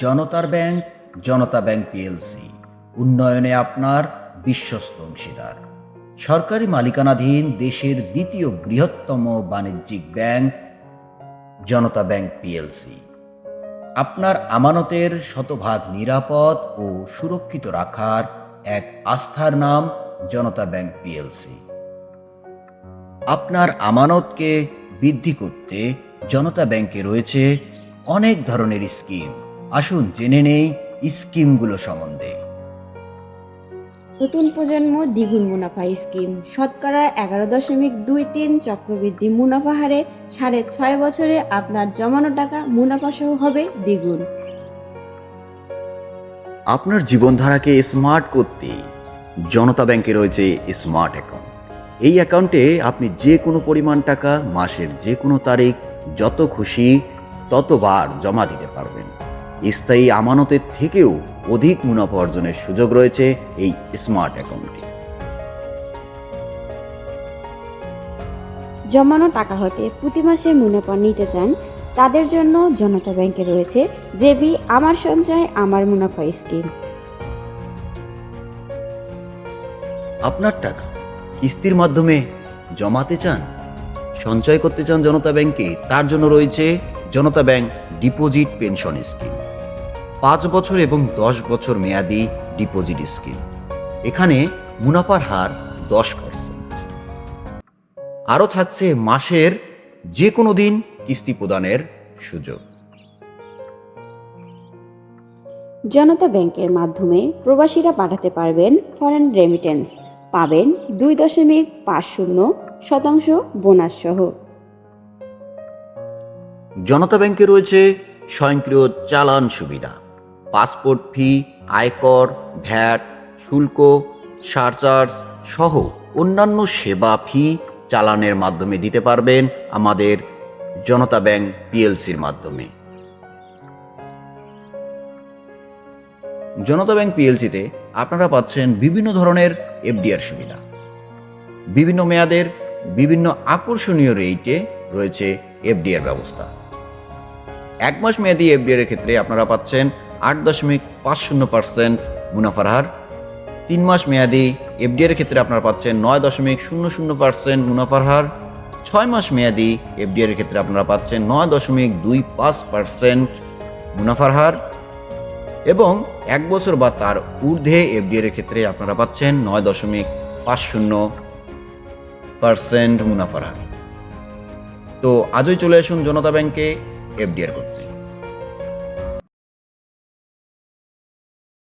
জনতার ব্যাংক, জনতা bank PLC উন্নয়নে আপনার বিশ্বস্ত অংশীদার। সরকারি মালিকানাধীন দেশের দ্বিতীয় বৃহত্তম বাণিজ্যিক ব্যাংক, জনতা ব্যাংক পিএলসি আপনার আমানতের শতভাগ নিরাপদ ও সুরক্ষিত রাখার এক আস্থার নাম জনতা ব্যাংক পিএলসি আপনার আমানতকে বৃদ্ধি করতে জনতা ব্যাংকে রয়েছে অনেক ধরনের স্কিম। আসুন জেনে নেই স্কিমগুলো সম্বন্ধে। নতুন প্রজন্ম দ্বিগুণ মুনাফা স্কিম। শতকরা এগারো দশমিক দুই তিন চক্রবৃদ্ধি মুনাফা হারে সাড়ে ছয় বছরে আপনার জমানো টাকা মুনাফা সহ হবে দ্বিগুণ। আপনার জীবনধারাকে স্মার্ট করতে জনতা ব্যাংকে রয়েছে স্মার্ট অ্যাকাউন্ট। এই অ্যাকাউন্টে আপনি যে কোনো পরিমাণ টাকা মাসের যে কোনো তারিখ যত খুশি ততবার জমা দিতে পারবেন। স্থায়ী আমানতের থেকেও অধিক মুনাফা অর্জনের সুযোগ রয়েছে এই স্মার্ট অ্যাকাউন্টে। জমানো টাকা হতে প্রতি মাসে মুনাফা নিতে চান তাদের জন্য জনতা ব্যাংকে রয়েছে জেবি আমার সঞ্চয় আমার মুনাফা স্কিম। আপনার টাকা কিস্তির মাধ্যমে জমাতে চান সঞ্চয় করতে চান জনতা ব্যাংকে তার জন্য রয়েছে Janata bank deposit pension scheme. পাঁচ বছর এবং দশ বছর মেয়াদি ডিপোজিট স্কিম। এখানে মুনাফার হার দশ পার্সেন্ট আরও থাকছে মাসের যে কোনো দিন কিস্তি প্রদানের সুযোগ। জনতা ব্যাংকের মাধ্যমে প্রবাসীরা পাঠাতে পারবেন ফরেন রেমিটেন্স পাবেন দুই দশমিক পাঁচ শূন্য শতাংশ বোনাস সহ। জনতা ব্যাংকে রয়েছে স্বয়ংক্রিয় চালান সুবিধা। পাসপোর্ট ফি, আয়কর, ভ্যাট, শুল্ক, সারচার্জ সহ অন্যান্য সেবা ফি চালানের মাধ্যমে দিতে পারবেন আমাদের জনতা ব্যাংক পিএলসির মাধ্যমে। জনতা ব্যাংক পিএলসিতে আপনারা পাচ্ছেন বিভিন্ন ধরনের এফডিআর সুবিধা। বিভিন্ন মেয়াদের বিভিন্ন আকর্ষণীয় রেটে রয়েছে এফডিআর ব্যবস্থা। এক মাস মেয়াদি এফডিআর এর ক্ষেত্রে আপনারা পাচ্ছেন আট দশমিক পাঁচ শূন্য পার্সেন্ট মুনাফার হার। তিন মাস মেয়াদি এফডিআর ক্ষেত্রে আপনারা পাচ্ছেন নয় দশমিক শূন্য শূন্য পার্সেন্ট মুনাফার হার। ছয় মাস মেয়াদি এফডিআর ক্ষেত্রে আপনারা পাচ্ছেন নয় দশমিক দুই পাঁচ পার্সেন্ট মুনাফার হার। এবং এক বছর বা তার ঊর্ধ্বে এফডিআর ক্ষেত্রে আপনারা পাচ্ছেন নয় দশমিক পাঁচ শূন্য পার্সেন্ট মুনাফার হার। তো আজই চলে আসুন জনতা ব্যাংকে এফডিআর করতে।